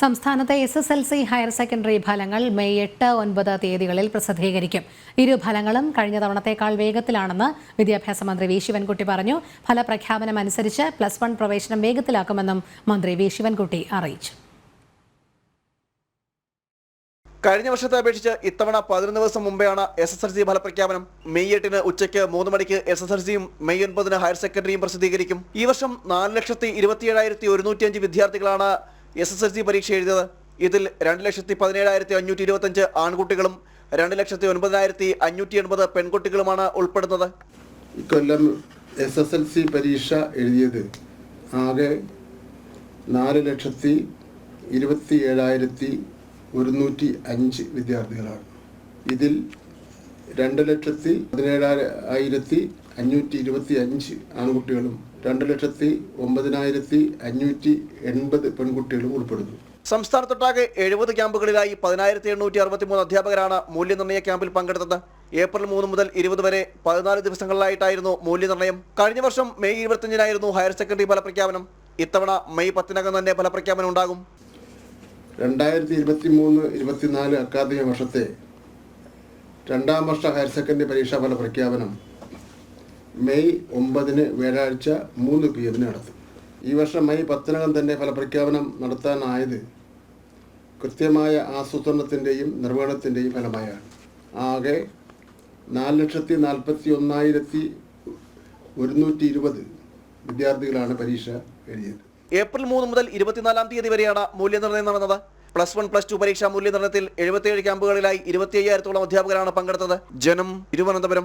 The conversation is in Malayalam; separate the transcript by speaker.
Speaker 1: സംസ്ഥാനത്തെ S S L C higher secondary ഫലങ്ങൾ മെയ് എട്ട് ഒൻപത് തീയതികളിൽ പ്രസിദ്ധീകരിക്കും. ഇരു ഫലങ്ങളും കഴിഞ്ഞ തവണത്തേക്കാൾ വേഗത്തിലാണെന്ന് വിദ്യാഭ്യാസ മന്ത്രി വി ശിവൻകുട്ടി പറഞ്ഞു. ഫലപ്രഖ്യാപനം അനുസരിച്ച് പ്ലസ് വൺ പ്രവേശനം വേഗത്തിലാക്കുമെന്നും മന്ത്രി വി ശിവൻകുട്ടി അറിയിച്ചു.
Speaker 2: കഴിഞ്ഞ വർഷത്തെ അപേക്ഷിച്ച് ഇത്തവണ പതിനൊന്ന് ദിവസം മുമ്പെയാണ് എസ് എസ് എൽ സി ഫലപ്രഖ്യാപനം. മെയ് എട്ടിന് ഉച്ചയ്ക്ക് മൂന്ന് മണിക്ക് എസ് എസ് എൽ സിയും മെയ് ഒൻപതിന് ഹയർ സെക്കൻഡറിയും പ്രസിദ്ധീകരിക്കും. ഈ വർഷം നാല് ലക്ഷത്തി ഇരുപത്തിയേഴായിരത്തി ഒരുന്നൂറ്റിയഞ്ച് വിദ്യാർത്ഥികളാണ് എസ് എസ് എൽ സി പരീക്ഷ എഴുതിയത്. ഇതിൽ രണ്ട് ലക്ഷത്തി പതിനേഴായിരത്തി അഞ്ഞൂറ്റി ഇരുപത്തഞ്ച് ആൺകുട്ടികളും രണ്ട് ലക്ഷത്തി ഒൻപതിനായിരത്തി അഞ്ഞൂറ്റി എൺപത് പെൺകുട്ടികളുമാണ് ഉൾപ്പെടുന്നത്.
Speaker 3: ഇക്കൊല്ലം എസ് എസ് എൽ സി പരീക്ഷ എഴുതിയത് ആകെ നാല് ലക്ഷത്തി ഇരുപത്തി ഏഴായിരത്തി ഒരുന്നൂറ്റി അഞ്ച് വിദ്യാർത്ഥികളാണ്. ഇതിൽ രണ്ട് ലക്ഷത്തി പതിനേഴായിരത്തി അഞ്ഞൂറ്റി ഇരുപത്തി അഞ്ച് ആൺകുട്ടികളും രണ്ട് ലക്ഷത്തി ഒമ്പതിനായിരത്തി അഞ്ഞൂറ്റി എൺപത് പെൺകുട്ടികളും ഉൾപ്പെടുന്നു.
Speaker 2: സംസ്ഥാനത്തൊട്ടാകെ എഴുപത് ക്യാമ്പുകളിലായി പതിനായിരത്തി എണ്ണൂറ്റി അറുപത്തി മൂന്ന് അധ്യാപകരാണ് മൂല്യനിർണയ ക്യാമ്പിൽ പങ്കെടുത്തത്. ഏപ്രിൽ മൂന്ന് മുതൽ ഇരുപത് വരെ പതിനാല് ദിവസങ്ങളിലായിട്ടായിരുന്നു മൂല്യനിർണയം. കഴിഞ്ഞ വർഷം മെയ് ഇരുപത്തിയഞ്ചിനായിരുന്നു ഹയർ സെക്കൻഡറി ഫലപ്രഖ്യാപനം. ഇത്തവണ മെയ് പത്തിനകം തന്നെ ഫലപ്രഖ്യാപനം ഉണ്ടാകും.
Speaker 3: രണ്ടായിരത്തി ഇരുപത്തി മൂന്ന് ഇരുപത്തിനാല് അക്കാദമിക വർഷത്തെ രണ്ടാം വർഷ ഹയർ സെക്കൻഡറി പരീക്ഷാഫല പ്രഖ്യാപനം മെയ് ഒമ്പതിന് വ്യാഴാഴ്ച മൂന്ന് പി എമ്മിന് നടത്തും. ഈ വർഷം മെയ് പത്തിനകം തന്നെ ഫലപ്രഖ്യാപനം നടത്താനായത് കൃത്യമായ ആസൂത്രണത്തിന്റെയും നിർവഹണത്തിന്റെയും ഫലമായാണ്. ആകെ നാല് ലക്ഷത്തി നാൽപ്പത്തി ഒന്നായിരത്തി ഒരുന്നൂറ്റി ഇരുപത് വിദ്യാർത്ഥികളാണ് പരീക്ഷ എഴുതിയത്.
Speaker 2: ഏപ്രിൽ മൂന്ന് മുതൽ ഇരുപത്തിനാലാം തീയതി വരെയാണ് മൂല്യനിർണയം നടന്നത്. പ്ലസ് വൺ പ്ലസ് ടു പരീക്ഷാ മൂല്യനിർണയത്തിൽ എഴുപത്തിയേഴ് ക്യാമ്പുകളിലായി ഇരുപത്തി അധ്യാപകരാണ് പങ്കെടുത്തത്. ജനം തിരുവനന്തപുരം.